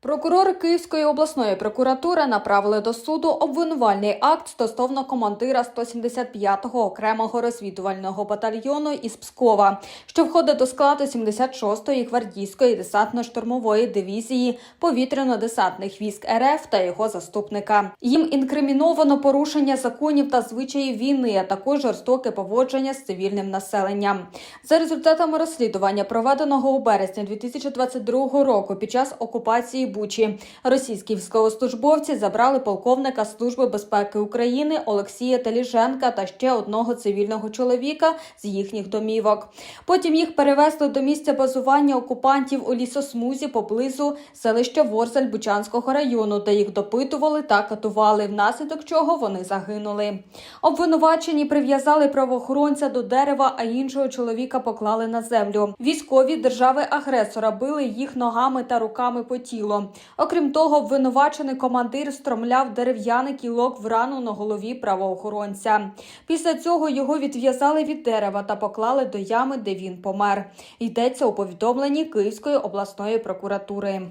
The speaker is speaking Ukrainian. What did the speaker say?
Прокурори Київської обласної прокуратури направили до суду обвинувальний акт стосовно командира 175-го окремого розвідувального батальйону із Пскова, що входить до складу 76-ї гвардійської десантно-штурмової дивізії повітряно-десантних військ РФ та його заступника. Їм інкриміновано порушення законів та звичаїв війни, а також жорстоке поводження з цивільним населенням. За результатами розслідування, проведеного у березні 2022 року під час окупації Бучі, російські військовослужбовці забрали полковника Служби безпеки України Олексія Теліженка та ще одного цивільного чоловіка з їхніх домівок. Потім їх перевезли до місця базування окупантів у лісосмузі поблизу селища Ворзель Бучанського району, де їх допитували та катували, внаслідок чого вони загинули. Обвинувачені прив'язали правоохоронця до дерева, а іншого чоловіка поклали на землю. Військові держави-агресора били їх ногами та руками по тілу. Окрім того, обвинувачений командир стромляв дерев'яний кілок в рану на голові правоохоронця. Після цього його відв'язали від дерева та поклали до ями, де він помер. Йдеться у повідомленні Київської обласної прокуратури.